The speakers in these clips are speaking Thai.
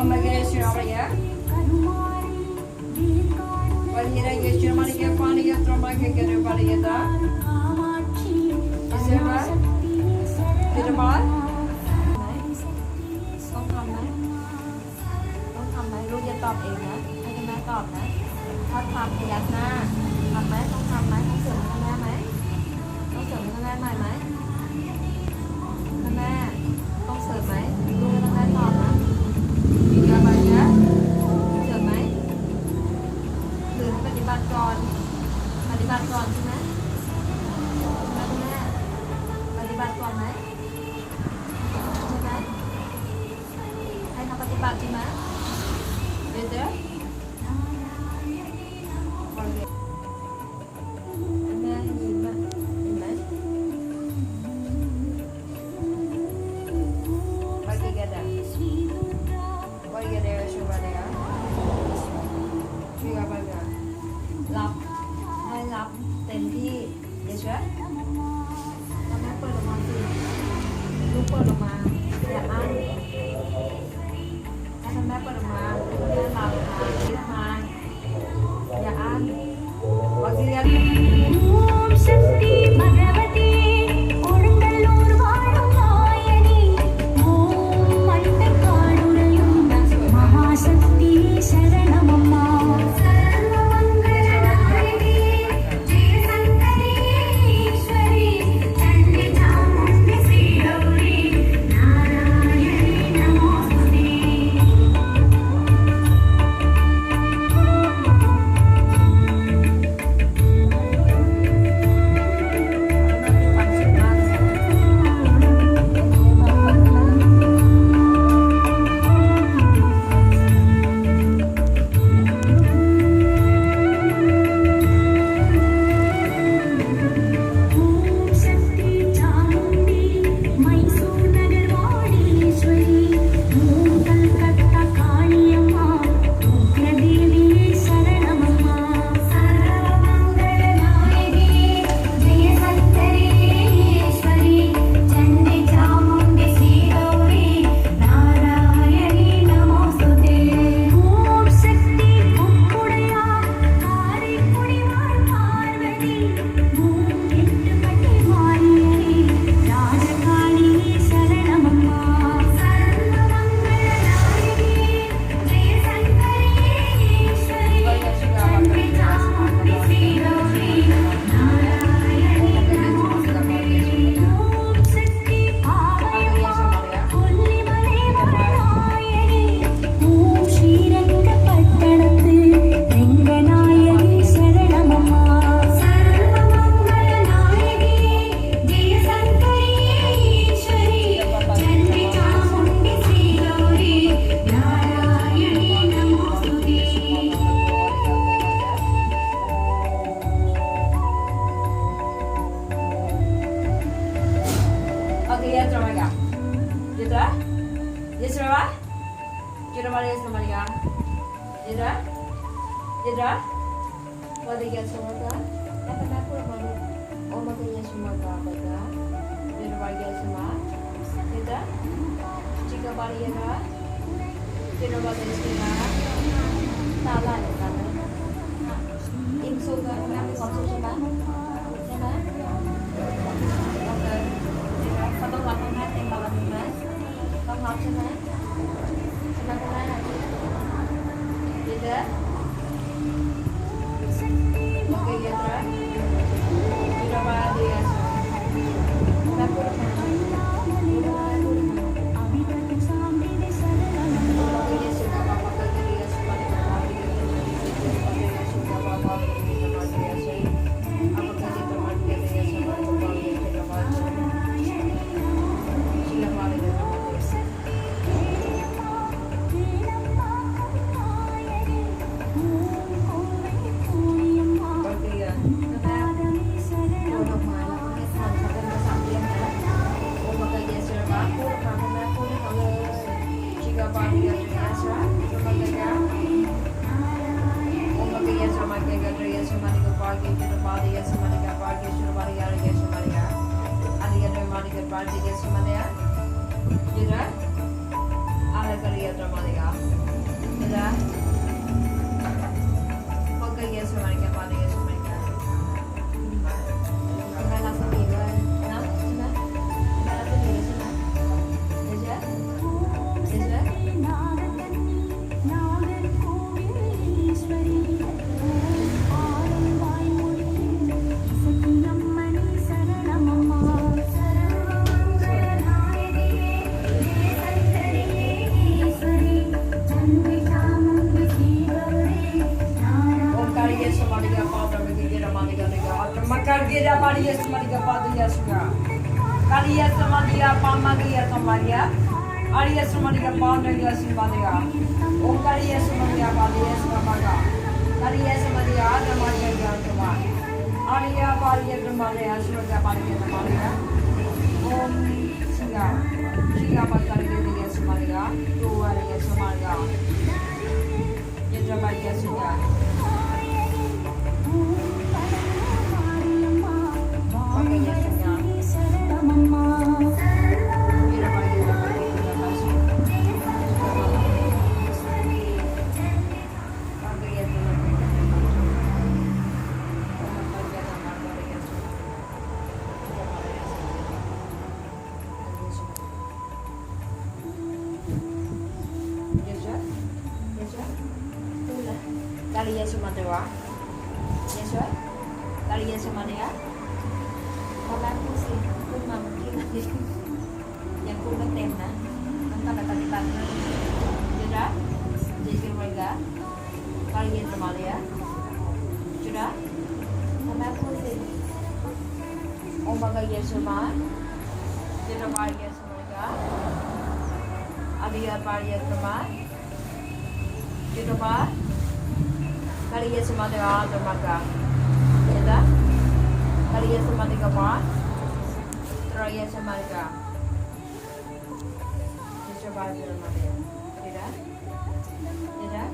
Omega Yeshua Maria. Omega Yeshua Maria. I can get everybody in that. Is it right? Did it right? ต้องทำไหมต้องทำไหมลูกจะตอบเองนะ ให้คุณแม่ตอบนะถ้าทำพยักหน้าทำไหมต้องทำไหมต้องเสริมคุณแม่ไหมต้องเสริมคุณแม่ไหม there. Mariela, tinawagan sila, tala na tala. Imsuga, nakikonsol siya ba? Diba? Okay. Sa bawang natin, bawang mas. Bawang siya na? और जी के सुमन यार Maria Maria Padilla Suga. Maria Maria Pamagia Maria. Maria Maria Padilla Subadia. O Maria Maria Padilla Subaga. Maria Maria Maria Yatama. Maria Padilla Maria Suga Padilla Maria. Om Siga. Siga Padilla Maria. Tu Maria Maria. นะต้องการปฏิบัตินะ Sudah? Jadi mereka. Kalian semua dia. Sudah? ทำแม่พูดสิ Om kalian semua. Tidak kalian semua dia. Adia kalian semua. Tidak apa? Kalian Kalian semua dia apa? Kalian semua dia. Coba sama dia. Tidak? Tidak?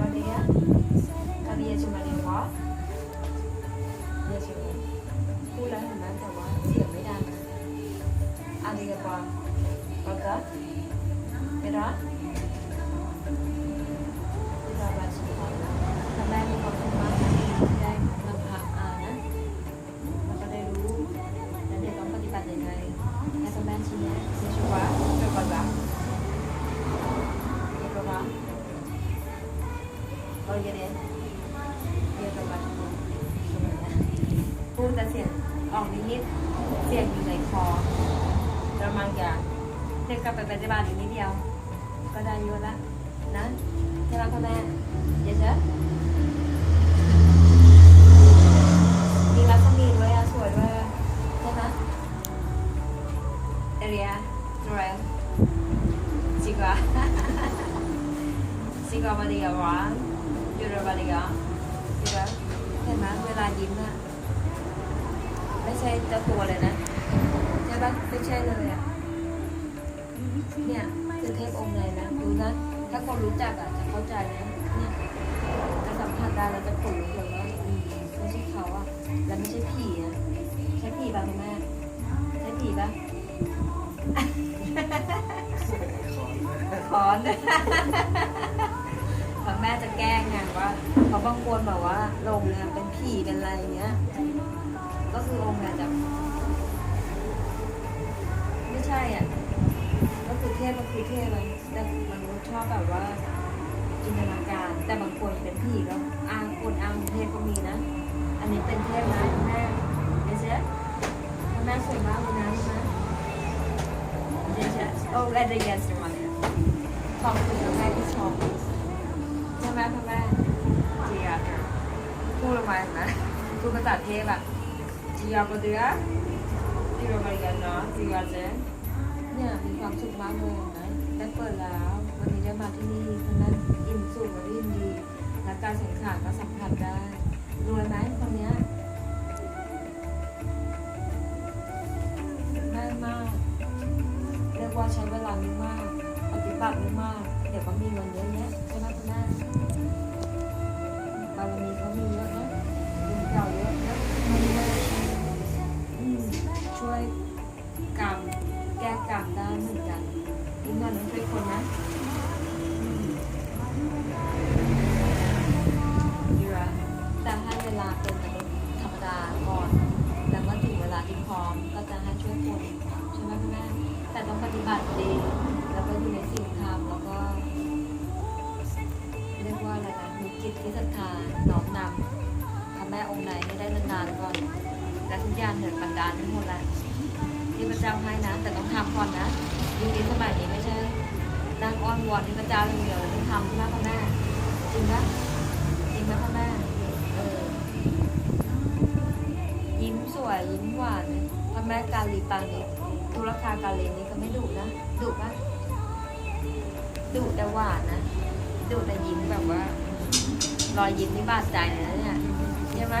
Kalian? Kalian semua dia apa? Dia semua. พูดแล้วเห็นไหมแต่ว่าเสียงไม่ดังนะ Adiga pa. Pagka? Mira? Mira O yan Ito ba? พูดแต่เสียงออกนิดๆเสียงอยู่ในคอ Ramangga. เด็กกลับไปปฏิบัติอีกนิดเดียว ก็ได้เยอะละนะใช่ไหมพ่อแม่ Yes, sir? มีรัศมีด้วยอะสวยด้วยอะใช่ไหม Area? Joel? Sigwa? Sigwa ba diga ba? Jura ba diga? Jura? เห็นไหมเวลายิ้มอะไม่ใช่เจ้าตัวเลยนะใช่ปะไม่ใช่เลยอะเนี่ยคือเทพองค์ไหนนะดูนะถ้าคนรู้จักอะจะเข้าใจนะเนี่ยจะสัมผัสได้แล้วจะขนลุกเลยว่าอืมไม่ใช่เขาอะแล้วไม่ใช่ผีอะใช่ผีป่ะคุณแม่ใช่ผีป่ะคอนพ่อแม่จะแกล้งไงว่าเขาบางคนแบบว่าลงเนี่ยเป็นผีเป็นอะไรอย่างเงี้ย ก็คือองค์เนี่ยจะไม่ใช่อะก็คือเทพก็คือเทพมันแต่มนุษย์ชอบแบบว่าจินตนาการ แต่บางคนเป็นผีก็อ้างคนอ้างเทพก็มีนะ อันนี้เป็นเทพนะแม่เดี๋ยวเจ๊คุณแม่สวยมากเลยนะใช่ไหมเดี๋ยวเจ๊ Oh, let the yes, Ramangga. ขอบคุณแม่ที่ชมใช่ไหมพ่อแม่ Dia. พูดออกมานะพูดภาษาเทพอะจียาบเดือจียาบริกันเนาะจียาเจนเนี่ยมีความสุขมากเลยนะได้เปิดแล้ว วันนี้ได้มาที่นี่คุณแม่ ก่อน แล้วก็ถึงเวลาที่พร้อมก็จะให้ช่วยคนใช่ไหมคุณแม่แต่ต้องปฏิบัติดีแล้วก็อยู่ในสิ่งธรรมแล้วก็เรียกว่าอะไรนะมีจิตที่ศรัทธาน้อมนำพระแม่องค์ไหนให้ได้นานๆก่อนและทุกอย่างเถิดบันดาลทั้งหมดแหละที่พระเจ้าให้นะแต่ต้องทำก่อนนะยุคนี้สมัยนี้ไม่ใช่นั่งอ้อนวอนที่พระเจ้าอย่างเดียวต้องทำใช่ไหมพ่อแม่จริงปะ ยิ้มหวานพระแม่กาลีปางนี้ธุรคากาลีนี้ก็ไม่ดุนะดุปะดุแต่หวานนะดุแต่ยิ้มแบบว่า รอยยิ้มนี่บาดใจเลยนะเนี่ยใช่ไหม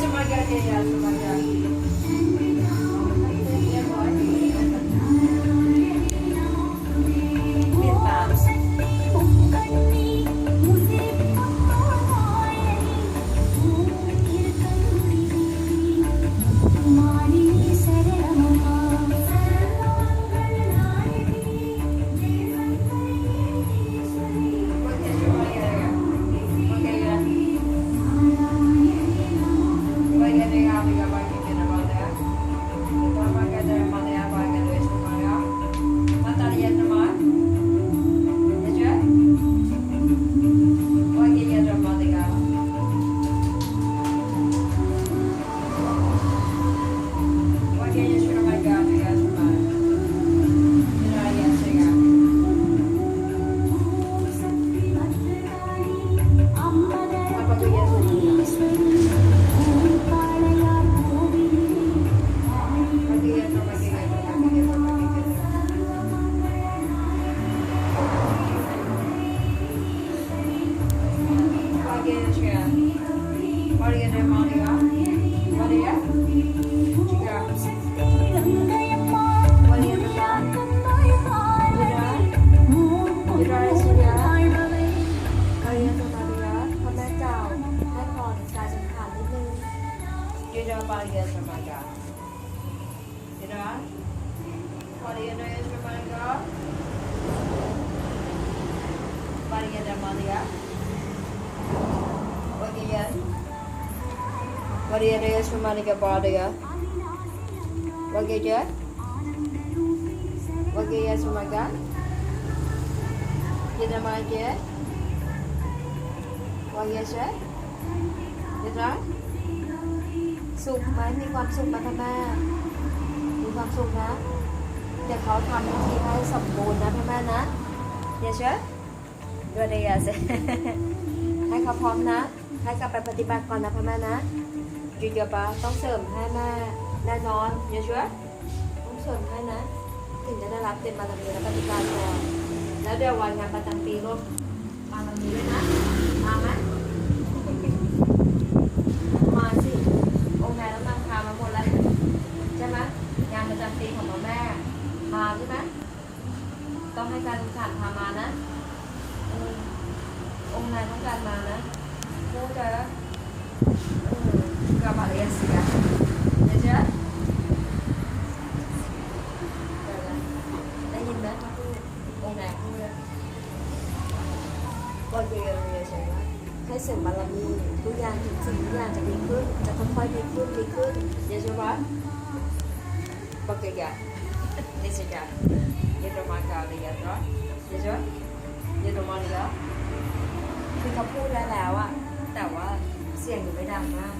sumagali, sumagali. Maria nuestra Maria Maria. Maria. Maria Sumaga. Kita Maria. Maria Chef. Kita. สุขไหมมีความสุขไหมแม่มีความสุขนะเดี๋ยวเขาทำพิธีให้สมบูรณ์นะพ่อแม่นะ Yes, chef. Good day, yes. ให้เขาพร้อมนะ ให้กลับไปปฏิบัติก่อนนะพ่อแม่นะ Chị cho bà. ต้องเสริมให้แม่แน่นอน Yes, chef. ต้องเสริมให้นะ ถึงจะได้รับเต็มบารมีและปฏิบัติก่อนแล้วเดี๋ยววันงานประจำปีร่วมบารมีด้วยนะมาไหมมาสิองค์นายน้ำมันพามาหมดแล้วใช่ไหมงานประจำปีของแม่มาใช่ไหมต้องให้การศึกษาพามานะองค์นายต้องการมานะเข้าใจแล้ว ก็มาเลเซียเจ๊ได้ยินไหมเขาพูดองค์ไหนเยเรียใช่ไหมให้เสริมบารมีทุกอย่างจริงๆทุกอย่างจะดีขึ้น จะค่อยๆดีขึ้นดีขึ้นเยอะใช่ไหมปกติอะนี่สิจ๊ะเยอรมันกาเลยอะจ๊ะเยอะจ๊ะเยอรมันแล้วคือเขาพูดแล้วแล้วอะแต่ว่าเสียงอยู่ไม่ดังมาก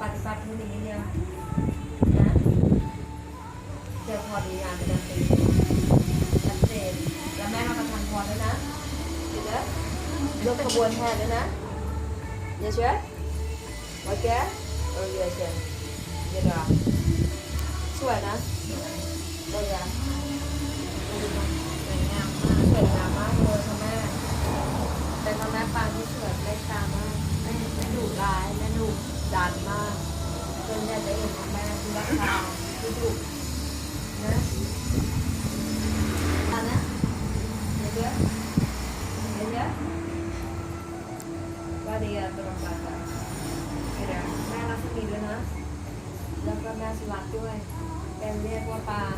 ปฏิบัติที่นี้เนี่ยนะเดี๋ยวพอดีงานประจำปีชัดเจนแล้วแม่มาประทานพรด้วยนะ Yes, chef. ยกขบวนแทนด้วยนะ Yes, chef. Ok. Ừ, yes, chef. Yes, chef. สวยนะ Đây à. สวยงามมากสวยงามมากเลยค่ะแม่แต่ค่ะแม่ปางที่สวยเล็กตามากไม่ไม่ดุร้ายไม่ดุ ดันมากจนอยากจะเห็นของแม่ที่ราคาที่ดุนะอันนะเดี๋ยวเดี๋ยว Yes, chef. Qua đi, à, tôi đọc bài cả. Cái đó. แม่รักมีด้วยนะ แล้วก็แม่สุรัตน์ด้วยเป็นเรียกว่าปาน